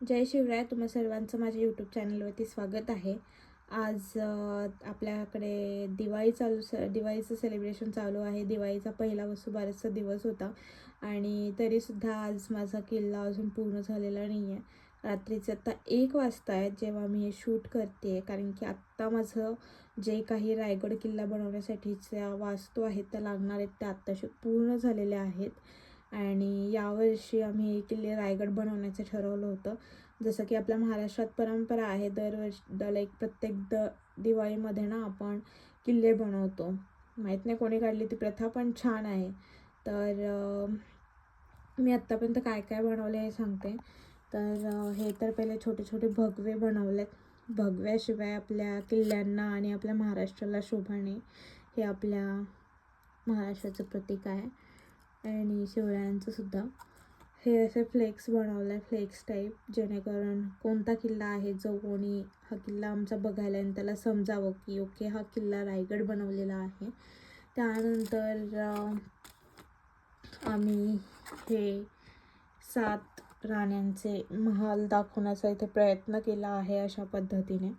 जय शिवराय तुम्हा सर्वांचं माझ्या यूट्यूब चॅनलवरती स्वागत आहे. आज आपल्याकडे दिवाळी चालू स दिवाळीचं सेलिब्रेशन चालू आहे. दिवाळीचा पहिला वस्तू बराचसा दिवस होता आणि तरीसुद्धा आज माझा किल्ला अजून पूर्ण झालेला नाही आहे रात्रीचं आत्ता एक वाजता आहे जेव्हा मी हे शूट करते आहे कारण की आत्ता माझं जे काही रायगड किल्ला बनवण्यासाठीच्या वास्तू आहेत त्या लागणार आहेत त्या आत्ताशी पूर्ण झालेल्या आहेत. आणि यावर्षी आम्ही हे किल्ले रायगड बनवण्याचं ठरवलं होतं. जसं की आपल्या महाराष्ट्रात परंपरा आहे दरवर्षी द लाईक प्रत्येक द दिवाळीमध्ये ना आपण किल्ले बनवतो. माहीत नाही कोणी काढली ती प्रथा पण छान आहे. तर मी आत्तापर्यंत काय काय बनवले हे सांगते. तर हे तर पहिले छोटे छोटे भगवे बनवलेत. भगव्याशिवाय आपल्या किल्ल्यांना आणि आपल्या महाराष्ट्राला शोभाने हे आपल्या महाराष्ट्राचं प्रतीक आहे. आणि शिवरायांचं सुद्धा. हे असे फ्लेक्स बनवलं आहे फ्लेक्स टाईप जेणेकरून कोणता किल्ला आहे जो कोणी हा किल्ला आमचा बघायला आणि त्याला समजावं की ओके हा किल्ला रायगड बनवलेला आहे. त्यानंतर आम्ही हे सात राण्यांचे महाल दाखवण्याचा इथे प्रयत्न केला आहे अशा पद्धतीने.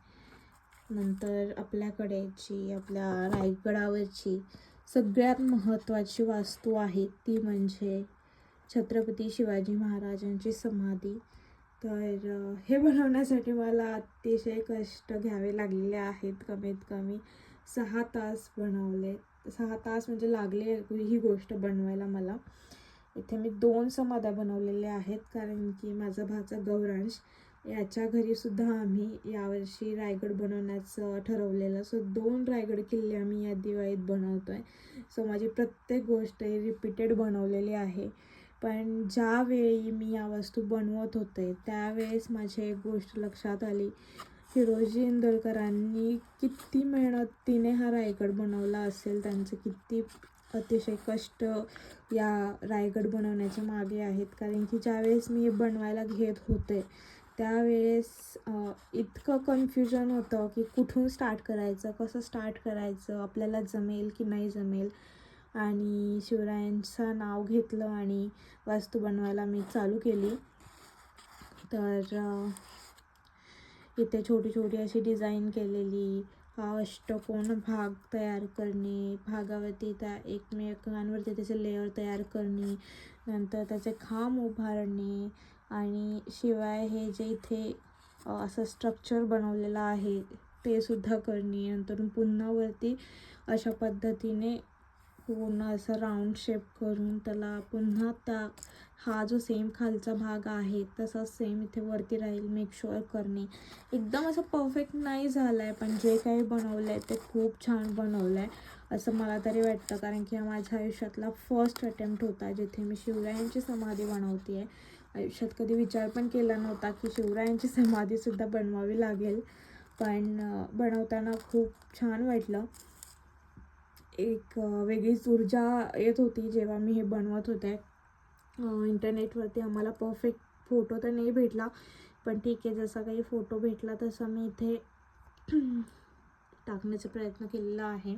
नंतर आपल्याकडे जी आपल्या रायगडावरची सगळ्यात महत्त्वाची वास्तू आहे ती म्हणजे छत्रपती शिवाजी महाराजांची समाधी. तर हे बनवण्यासाठी मला अतिशय कष्ट घ्यावे लागलेले आहेत. कमीत कमी सहा तास बनवले. सहा तास म्हणजे लागले ही गोष्ट बनवायला मला. इथे मी दोन समाध्या बनवलेल्या आहेत कारण की माझा भाचा गौरांश याच्या घरीसुद्धा आम्ही यावर्षी रायगड बनवण्याचं ठरवलेलं सो दोन रायगड किल्ले आम्ही या दिवाळीत बनवतो आहे सो माझी प्रत्येक गोष्ट ही रिपीटेड बनवलेली आहे. पण ज्यावेळी मी या वस्तू बनवत होते त्यावेळेस माझी एक गोष्ट लक्षात आली. फिरोजी इंदोरकरांनी किती मेहनतीने हा रायगड बनवला असेल त्यांचं किती अतिशय कष्ट या रायगड बनवण्याच्या मागे आहेत. कारण की ज्यावेळेस मी हे बनवायला घेत होते त्यावेळेस इतकं कन्फ्युजन होतं की कुठून स्टार्ट करायचं कसं स्टार्ट करायचं आपल्याला जमेल की नाही जमेल. आणि शिवरायांचं नाव घेतलं आणि वास्तू बनवायला मी चालू केली. तर इथे छोटी छोटी अशी डिझाईन केलेली. हा अष्टकोन भाग तयार करणे भागावरती त्या एकमेकांवरती त्याचे लेअर तयार करणे नंतर त्याचे खांब उभारणे आणि शिवाय हे जे इथे असं स्ट्रक्चर बनवलेलं आहे ते सुद्धा करणे नंतर पुन्हा वरती अशा पद्धतीने पूर्ण असं राऊंड शेप करून त्याला पुन्हा त्या हा जो सेम खालचा भाग आहे तसाच सेम इथे वरती राहील मेक शुअर करणे. एकदम असं परफेक्ट नाही झालं आहे पण जे काही बनवलं आहे ते खूप छान बनवलं आहे असं मला तरी वाटतं. कारण की हा माझ्या आयुष्यातला फर्स्ट अटेम्प्ट होता जिथे मी शिवरायांची समाधी बनवते आहे आयुष्यात कधी विचार पण केला नव्हता की शिवरायांची समाधीसुद्धा बनवावी लागेल. पण बनवताना खूप छान वाटलं. एक वेगळीच ऊर्जा येत होती जेव्हा मी हे बनवत होते. इंटरनेटवरती आम्हाला परफेक्ट फोटो तर नाही भेटला पण ठीक आहे जसा काही फोटो भेटला तसा मी इथे टाकण्याचा प्रयत्न केलेला आहे.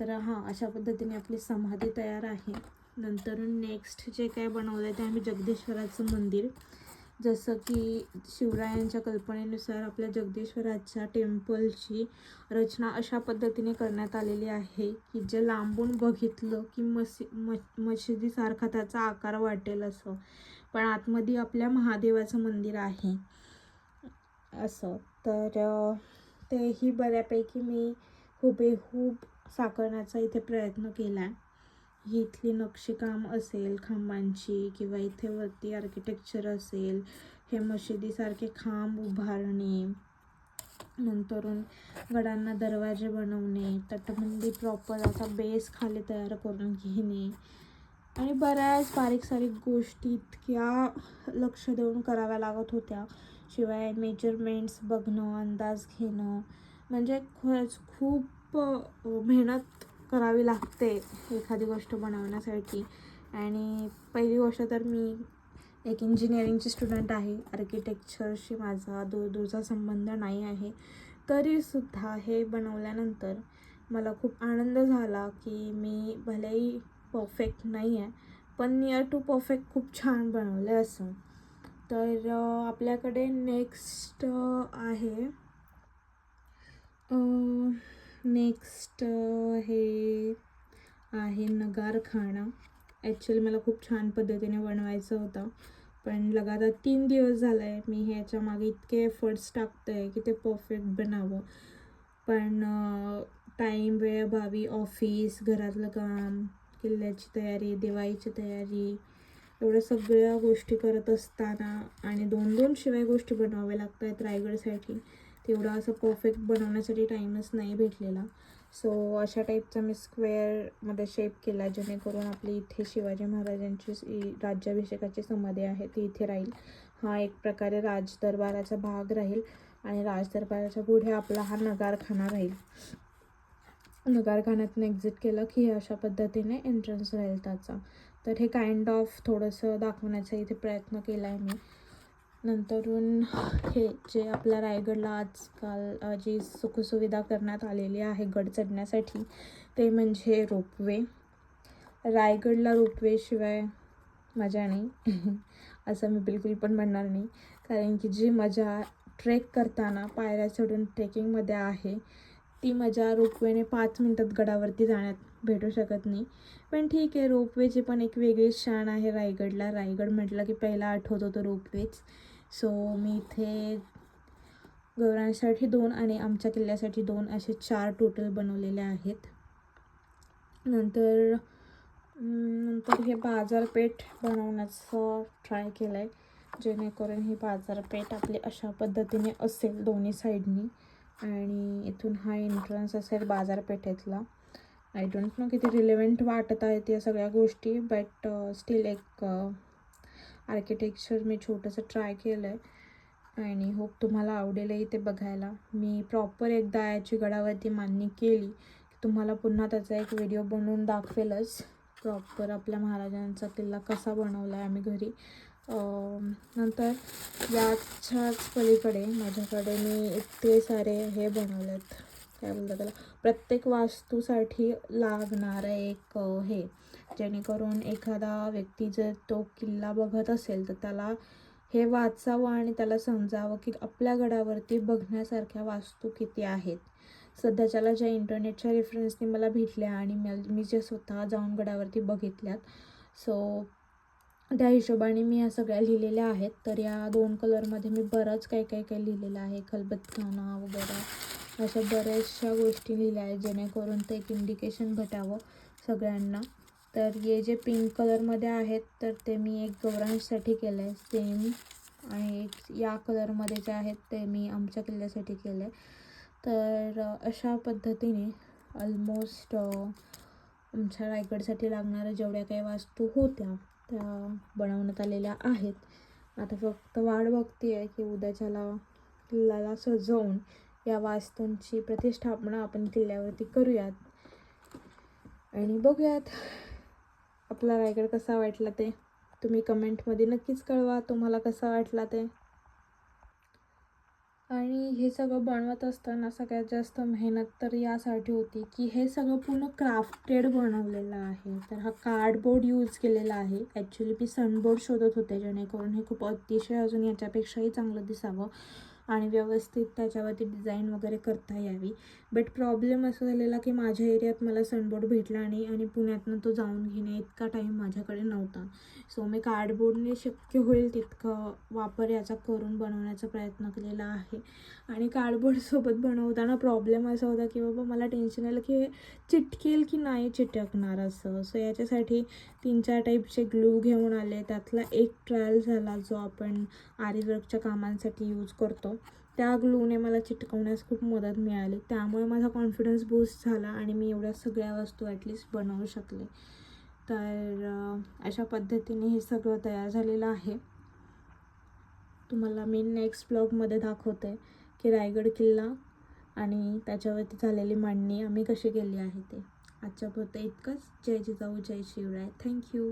तर हां अशा पद्धतीने आपली समाधी तयार आहे. नंतर नेक्स्ट जे काय बनवलं आहे ते आम्ही जगदीश्वराचं मंदिर. जसं की शिवरायांच्या कल्पनेनुसार आपल्या जगदीश्वराच्या टेम्पलची रचना अशा पद्धतीने करण्यात आलेली आहे की जे लांबून बघितलं की मसी म मशिदीसारखा त्याचा आकार वाटेल असं. पण आतमध्ये आपल्या महादेवाचं मंदिर आहे असं. तर तेही बऱ्यापैकी मी हुबेहूब साकारण्याचा इथे प्रयत्न केला आहे ही इथली नक्षीकाम असेल खांबांची किंवा इथे वरती आर्किटेक्चर असेल हे मशिदीसारखे खांब उभारणे नंतरून गडांना दरवाजे बनवणे तटबंदी प्रॉपर असा बेस खाली तयार करून घेणे आणि बऱ्याच बारीक सारीक गोष्टी इतक्या लक्ष देऊन कराव्या लागत होत्या. शिवाय मेजरमेंट्स बघणं अंदाज घेणं म्हणजे खरंच खूप मेहनत करावी लागते एखादी गोष्ट बनवण्यासाठी. आणि पहिली गोष्ट तर मी एक इंजिनिअरिंगची स्टुडंट आहे. आर्किटेक्चरशी माझा दूरदूरचा संबंध नाही आहे. तरीसुद्धा हे बनवल्यानंतर मला खूप आनंद झाला की मी भलेही परफेक्ट नाही आहे पण नियर टू परफेक्ट खूप छान बनवलं असं. तर आपल्याकडे नेक्स्ट आहे नेक्स्ट हे आहे नगारखाना. ॲक्च्युली मला खूप छान पद्धतीने बनवायचं होतं. पण लगातार तीन दिवस झालं आहे मी ह्याच्या मागे इतके एफर्ट्स टाकते आहे की ते परफेक्ट बनावं. पण टाईम वेळेभावी ऑफिस घरातलं काम किल्ल्याची तयारी दिवाळीची तयारी एवढ्या सगळ्या गोष्टी करत असताना आणि दोन दोन शिवाय गोष्टी बनवाव्या लागत आहेत रायगडसाठी तेवढं असं परफेक्ट बनवण्यासाठी टाईमच नाही भेटलेला. सो अशा टाईपचा मी स्क्वेअरमध्ये शेप केला जेणेकरून आपली इथे शिवाजी महाराजांची राज्याभिषेकाची समाधी आहे ती इथे राहील. हा एक प्रकारे राजदरबाराचा भाग राहील आणि राजदरबाराच्या पुढे आपला हा नगारखाना राहील. नगारखान्यातून एक्झिट केलं की हे अशा पद्धतीने एंट्रन्स राहील त्याचा. तर हे काइंड ऑफ थोडंसं दाखवण्याचा इथे प्रयत्न केला आहे मी. नंतरून हे जे आपल्या रायगडला आजकाल जी सुखसुविधा करण्यात आलेली आहे गड चढण्यासाठी ते म्हणजे रोपवे. रायगडला रोपवेशिवाय मजा नाही. असं मी बिलकुल पण म्हणणार नाही. कारण की जी मजा ट्रेक करताना पायऱ्या चढून ट्रेकिंगमध्ये आहे ती मजा रोपवेने पाच मिनटात गडावरती जाण्यात भेटू शकत नाही. पण ठीक आहे रोपवेची पण एक वेगळीच शान आहे रायगडला. रायगड म्हटलं की पहिला आठवतो तो रोपवेच. सो मी इथे गौरांसाठी दोन आणि आमच्या किल्ल्यासाठी दोन असे चार टोटल बनवलेले आहेत. नंतर नंतर हे बाजारपेठ बनवण्याचं ट्राय केलं आहे जेणेकरून ही बाजारपेठ आपली अशा पद्धतीने असेल दोन्ही साईडनी आणि इथून हा एंट्रन्स असेल बाजारपेठेतला. आय डोंट नो किती रिलेवंट वाटत आहेत या सगळ्या गोष्टी बट स्टील uh, एक uh, आर्किटेक्चर मी छोटंसं ट्राय केलं आहे आणि होप तुम्हाला आवडेलही ते बघायला. मी प्रॉपर एकदा याची गडावरती मांडणी केली. की तुम्हाला पुन्हा त्याचा एक व्हिडिओ बनवून दाखवेलच. प्रॉपर आपल्या महाराजांचा किल्ला कसा बनवला आहे आम्ही घरी. नंतर याच्याच पलीकडे माझ्याकडे मी इतके सारे हे बनवलेत. काय बोलतात त्याला? प्रत्येक वास्तूसाठी लागणारं एक हे. जेणेकरून एखादा व्यक्ती जर तो किल्ला बघत असेल तर त्याला हे वाचावं आणि त्याला समजावं की आपल्या गडावरती बघण्यासारख्या वास्तू किती आहेत. सध्याच्याला ज्या इंटरनेटच्या रेफरन्सनी मला भेटल्या आणि मी मी जे स्वतः जाऊन गडावरती बघितल्यात सो त्या हिशोबाने मी या सगळ्या लिहिलेल्या आहेत. तर या दोन कलरमध्ये मी बरंच काही काही काही लिहिलेलं आहे. खलबत्ताना वगैरे. अशा बऱ्याचशा गोष्टी लिहिल्या आहेत जेणेकरून ते एक इंडिकेशन भेटावं सगळ्यांना. तर हे जे पिंक कलरमध्ये आहेत तर ते मी एक गौरांसाठी केलं आहे सेम आणि एक या कलरमध्ये जे आहेत ते मी आमच्या किल्ल्यासाठी केलं आहे तर अशा पद्धतीने ऑलमोस्ट आमच्या रायगडसाठी लागणाऱ्या जेवढ्या काही वास्तू होत्या त्या बनवण्यात आलेल्या आहेत. आता फक्त वाट बघते आहे की उद्याच्याला किल्ल्याला सजवून या वास्तूंची प्रतिष्ठापना आपण किल्ल्यावरती करूयात. आणि बघूयात आपला रायगड कसा वाटला ते. तुम्ही कमेंटमध्ये नक्कीच कळवा तुम्हाला कसा वाटला ते. आणि हे सगळं बनवत असताना सगळ्यात जास्त मेहनत तर यासाठी होती की हे सगळं पूर्ण क्राफ्टेड बनवलेलं आहे. तर हा कार्डबोर्ड यूज केलेला आहे. ॲक्च्युली मी सनबोर्ड शोधत होते जेणेकरून हे खूप अतिशय अजून याच्यापेक्षाही चांगलं दिसावं. आणि व्यवस्थित त्याच्यावरती डिझाईन वगैरे करता यावी. बट प्रॉब्लेम असं झालेला की माझ्या एरियात मला सनबोर्ड भेटला नाही आणि पुण्यातनं तो जाऊन घेणे इतका टाईम माझ्याकडे नव्हता. सो मी कार्डबोर्डने शक्य होईल तितकं वापर याचा करून बनवण्याचा प्रयत्न केलेला आहे. आणि कार्डबोर्डसोबत बनवताना प्रॉब्लेम असा होता की बाबा मला टेन्शन आलं की हे चिटकेल की नाही चिटकणार असं. सो याच्यासाठी तीन चार टाईपचे ग्लू घेऊन आले. त्यातला एक ट्रायल झाला जो आपण आरीवर्कच्या कामांसाठी यूज करतो. त्या ग्लूने मला चिटकवण्यास खूप मदत मिळाली. त्यामुळे माझा कॉन्फिडन्स बूस्ट झाला आणि मी एवढ्या सगळ्या वस्तू ॲटलिस्ट बनवू शकले. तर अशा पद्धतीने हे सगळं तयार झालेलं आहे. तुम्हाला मी नेक्स्ट ब्लॉगमध्ये दाखवते की रायगड किल्ला आणि त्याच्यावरती झालेली मांडणी आम्ही कशी केली आहे ते. आजच्या पुरतं इतकंच. जय जिजाऊ जय शिवराय. Thank you